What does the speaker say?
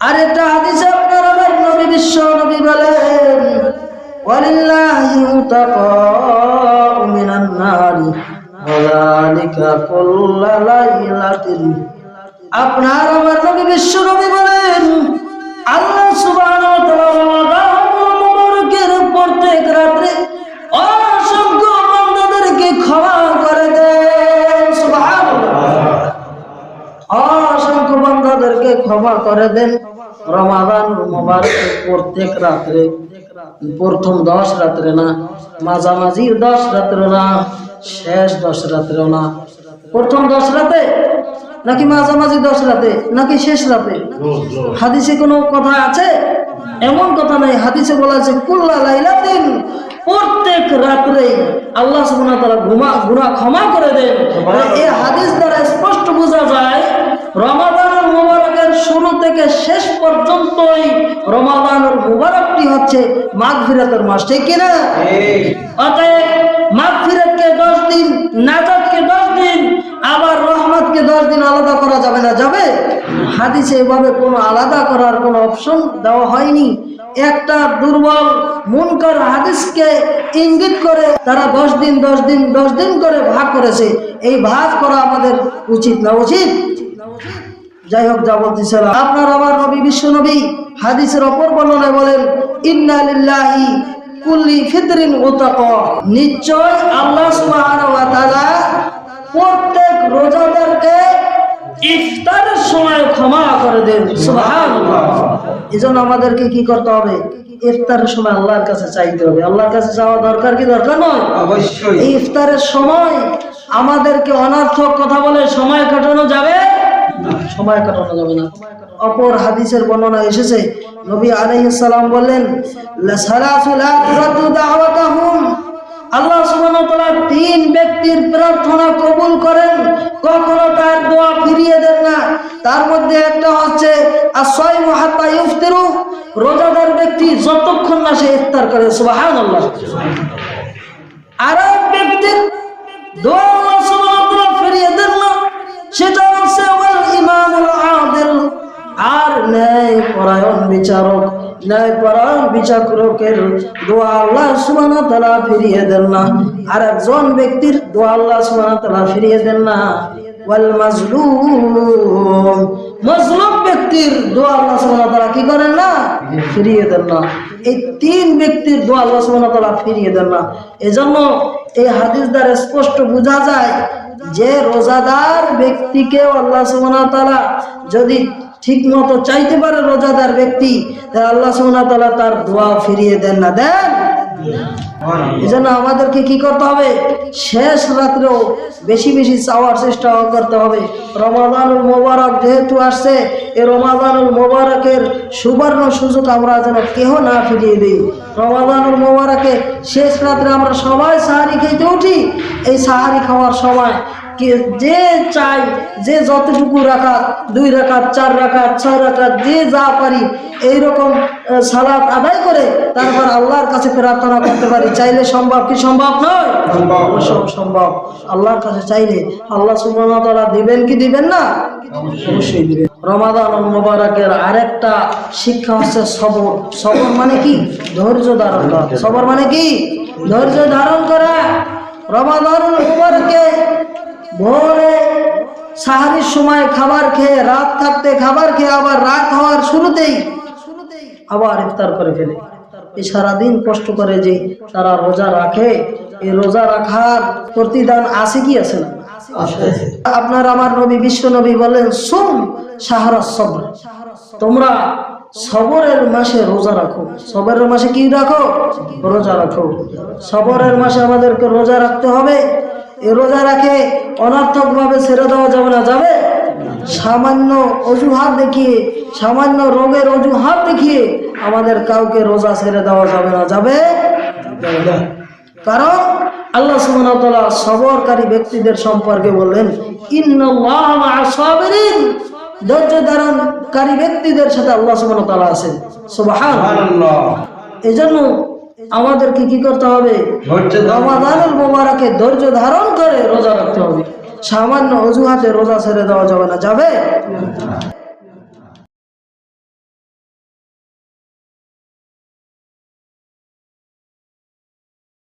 আর একটা হাদিসে আপনার আমার নবী, বিশ্ব নবী বলেন, ওয়ালিল্লাহি উতাকাউ মিনান নারি ওয়াযালিকা কুল্লা লাইলাতিন। আপনার আমার নবী বলেন, আল্লাহ সুবহানাহু ওয়া তাআলা মুবারকের প্রত্যেক রাতে অসংখ্য বান্দাদেরকে ক্ষমা করে দেন, সুবহানাল্লাহ। অসংখ্য বান্দাদেরকে ক্ষমা করে দেন। রমাদান মোবারকের প্রত্যেক রাত্রে, প্রথম দশ রাত্রে না মাঝামাঝি দশ রাত্রে না, শেষ দশ রাত্রে না। প্রথম দশ রাতে নাকি মাঝামাঝি দশ রাতে নাকি শেষ রাতে? হাদিসে কোনো কথা আছে? এমন কথা নাই। হাদিসে বলা আছে, কুল্লা লাইলাতিন, প্রত্যেক রাত্রে আল্লাহ সুবহানাহু তাআলা গুনাহ গুনাহ ক্ষমা করে দেন। এই হাদিস দ্বারা স্পষ্ট বোঝা যায় রমাদানুল মুবারকের শুরু থেকে শেষ পর্যন্তই রমাদানুল মুবারকটি হচ্ছে? মাগফিরাতের মাস ঠিক কি না? অতএব মাগফিরাতকে 10 দিন নাজাতকে 10 দিন আবার রহমতকে 10 দিন আলাদা করা যাবে না যাবে? হাদিসে এভাবে কোনো আলাদা করার কোনো অপশন দেওয়া হয়নি। একটা দুর্বল মুনকার হাদিসকে ইঙ্গিত করে তারা দশ দিন দশ দিন দশ দিন করে ভাগ করেছে। এই ভাগ করা আমাদের উচিত না উচিত? যাই হোক যা বলতেছিলাম। আপনার আবার নবী বিশ্ব নবী হাদিসের অপর বর্ণনায় বলেন ইন্না লিল্লাহি কুল্লি ফিতরিন উতাক নিশ্চয় আল্লাহ সুবহানাহু ওয়া তাআলা প্রত্যেক রোজাদারকে ইফতারের সময় ক্ষমা করে দেন। সুবহানাল্লাহ। এজন্য আমাদেরকে কি করতে হবে? ইফতারের সময় আল্লাহর কাছে চাইতে হবে। আল্লাহর কাছে চাওয়া দরকার কি দরকার নয়? অবশ্যই। ইফতারের সময় আমাদেরকে অনার্থক কথা বলে সময় কাটানো যাবে না, সময় কাটানো যাবে না। অপর হাদিসের বর্ণনা এসেছে নবী বললেন আল্লাহ সুবহানাহু ওয়া তিন ব্যক্তির প্রার্থনা কবুল করেন কখনো তার দোয়া ফিরিয়ে দেন না। তার মধ্যে একটা হচ্ছে আসয়মু হাত্তা ইফতিরু। রোজাদার ব্যক্তি যতক্ষণ না সে ইফতার করে সুবহানাল্লাহ। আর এক ব্যক্তির দোয়া বিচারক ন্যায় পরায়ণ বিচারকের দোয়া আল্লাহ ওয়া তাআলা ফিরিয়ে দেন না। আর একজন ব্যক্তির দোয়া আল্লাহ ওয়া তাআলা ফিরিয়ে দেন না। ওয়াল মাজলুম ব্যক্তির কি না? ফিরিয়ে দেন না। এই তিন ব্যক্তির ফিরিয়ে দেন না। এজন্য এই হাদিস দ্বারা স্পষ্ট বোঝা যায় যে রোজাদার ব্যক্তিকে আল্লাহ সুবহানাহু তাআলা যদি ঠিক মতো চাইতে পারে রোজাদার ব্যক্তি আল্লাহ ওয়া তার দোয়া ফিরিয়ে দেন না, দেন। আমাদেরকে কি করতে হবে? শেষ রাত্রেও বেশি বেশি চাওয়ার চেষ্টা করতে হবে। রমাদানুল মোবারক যেহেতু আসছে, এই রমাদানুল মোবারকের সুবর্ণ সুযোগ আমরা যেন কেহ না ফিরিয়ে দিই। রমাদানুল মোবারকে শেষ রাত্রে আমরা সবাই সাহারি খেতে উঠি। এই সাহারি খাওয়ার সময় যে চাই যে যতটুকু রাখাত দুই রাখাত চার রাখাত ছয় রাখাত যে যা পারি এইরকম আহ, সালাত আদায় করে তারপর আল্লাহর কাছে প্রার্থনা করতে পারি। চাইলে সম্ভব কি সম্ভব নয়? সম্ভব। আল্লাহর কাছে চাইলে আল্লাহ তাআলা দিবেন কি দিবেন না? অবশ্যই। দিবেন। রমাদান মোবারকের আরেকটা শিক্ষা হচ্ছে সবর। সবর মানে কি? ধৈর্য ধারণ। করা সবর মানে কি? ধৈর্য ধারণ করা। রমাদান মোবারকে ভোরে সাহারির সময় খাবার খেয়ে, রাত থাকতে খাবার খেয়ে, আবার রাত হওয়ার শুরুতেই আবার ইফতার করে ফেলে। এই সারাদিন কষ্ট করে যে তারা রোজা রাখে এই রোজা রাখার প্রতিদান আছে কি আছে না? আপনার আমার নবী, বিশ্ব নবী বলেন, সুম সাহারা সবর। তোমরা সবরের মাসে রোজা রাখো। সবরের মাসে কি রাখো? রোজা রাখো। সবরের মাসে আমাদেরকে রোজা রাখতে হবে। রোজা রাখে অনর্থক ভাবে ছেড়ে দেওয়া যাবে না, যাবে? সামান্য অজুহাত দেখিয়ে, সামান্য রোগের অজুহাত দেখিয়ে আমাদের কাউকে রোজা ছেড়ে দেওয়া যাবে না, যাবে? কারণ আল্লাহ তাআলা সবরকারী ব্যক্তিদের সম্পর্কে বললেন ধৈর্য ধারণকারী ব্যক্তিদের সাথে আল্লাহ তাআলা আছেন। সুবহানাল্লাহ সুবহানাল্লাহ। এজন্য আমাদেরকে কি করতে হবে। রমাদানুল মোবারকে ধৈর্য ধারণ করে রোজা রাখতে হবে। সামান্য অজুহাতে রোজা ছেড়ে দেওয়া যাবে না। যাবে?